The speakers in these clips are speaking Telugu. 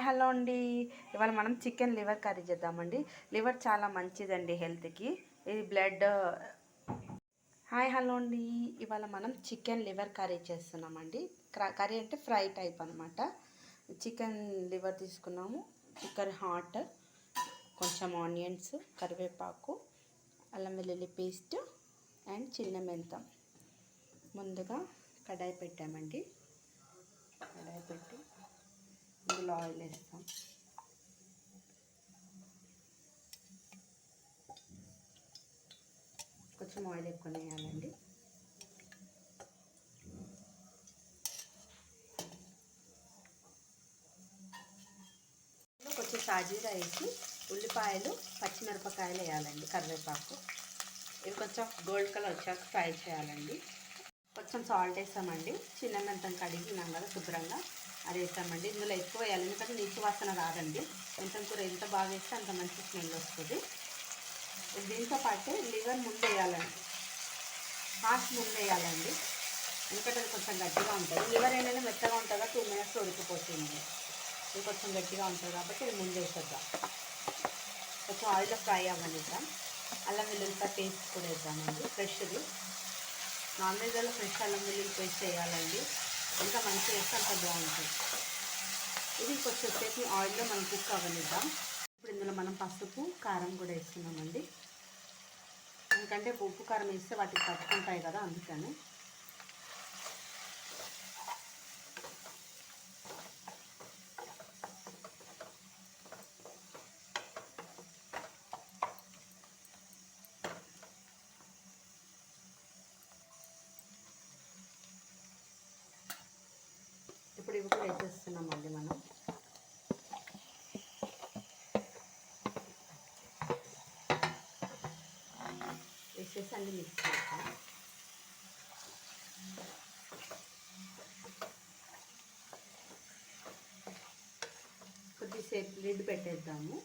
హాయ్ హలో అండి. ఇవాళ మనం చికెన్ లివర్ కర్రీ చేద్దామండి. లివర్ చాలా మంచిదండి హెల్త్కి. ఇది బ్లడ్ హాయ్ హలో అండి. ఇవాళ మనం చికెన్ లివర్ కర్రీ చేస్తున్నామండి. క్ర- కర్రీ అంటే ఫ్రై టైప్ అనమాట చికెన్ లివర్ తీసుకున్నాము. చికెన్ హాట్ కొంచెం ఆనియన్స్ కరివేపాకు అల్లం వెల్లుల్లి పేస్ట్ అండ్ చిన్న మెంతం. ముందుగా కడాయి పెట్టామండి. కడాయి పెట్టి ఇందులో ఆయిల్ వేస్తాం కొంచెం ఆయిల్ ఎక్కువ వేయాలండి. కొంచెం సాజీరా వేసి ఉల్లిపాయలు పచ్చిమిరపకాయలు వేయాలండి కరివేపాకు. ఇవి కొంచెం గోల్డ్ కలర్ వచ్చాక ఫ్రై చేయాలండి. కొంచెం సాల్ట్ వేసామండి. చిన్న మెంతం కడిగినాం కదా శుభ్రంగా. అది వేస్తామండి ఇందులో ఎక్కువ వేయాలి. ఎందుకంటే నీచు వాసన రాదండి. కొంచెం కూర ఎంత బాగా వేస్తే అంత మంచి స్మెల్ వస్తుంది. దీంతో పాటు లివర్ ముందు వేయాలండి. హాఫ్ ముందు వేయాలండి. ఎందుకంటే అది కొంచెం గట్టిగా ఉంటుంది. లివర్ ఏంటంటే మెత్తగా ఉంటుందా టూ మినిట్స్ ఉడికిపోతుంది. ఇది కొంచెం గట్టిగా ఉంటుంది కాబట్టి ఇది ముందు వేసేద్దాం. కొంచెం ఆయిల్లో ఫ్రై అవ్వనిద్దాం. అల్లం వెల్లుల్లిపాయ పేస్ట్ కూడా వేద్దామండి ఫ్రెష్ది. నాన్ వెజ్లో ఫ్రెష్ అల్లం వెల్లుల్లి పేస్ట్ వేయాలండి ఎంత మంచిగా వేస్తే అంత బాగుంటుంది. ఇది కొంచెం వచ్చేసి ఆయిల్లో మనం కుక్ అవ్వనిద్దాం. ఇప్పుడు ఇందులో మనం పసుపు కారం కూడా వేస్తున్నామండి. ఎందుకంటే ఉప్పు కారం వేస్తే వాటికి పట్టుకుంటాయి కదా అందుకని. ఇవి కూడా వేసేస్తున్నామండి మనం. వేసేసి అన్ని మిక్స్ చేస్తాం కొద్దిసేపు లిడ్ పెట్టేద్దాము.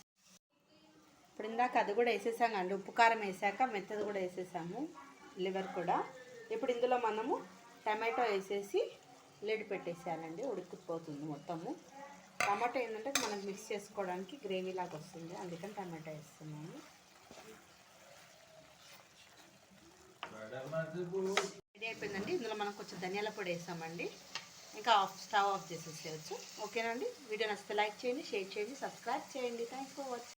ఇప్పుడు ఇందాక అది కూడా వేసేసాం అండి. ఉప్పు కారం వేసాక మెత్తది కూడా వేసేసాము. లివర్ కూడా. ఇప్పుడు ఇందులో మనము టమాటో వేసేసి లిడ్ పెట్టేసేయాలండి ఉడికిపోతుంది మొత్తము. టమాటా ఏంటంటే మనం మిక్స్ చేసుకోవడానికి గ్రేవీ లాగా వస్తుంది అందుకని టమాటా వేస్తున్నాము. రెడీ అయిపోయిందండి ఇందులో మనం కొంచెం ధనియాల పొడి వేసామండి. ఇంకా ఆఫ్ స్టవ్ ఆఫ్ చేసేసేయచ్చు. ఓకేనండి వీడియో నచ్చితే లైక్ చేయండి షేర్ చేయండి సబ్స్క్రైబ్ చేయండి. Thanks for watching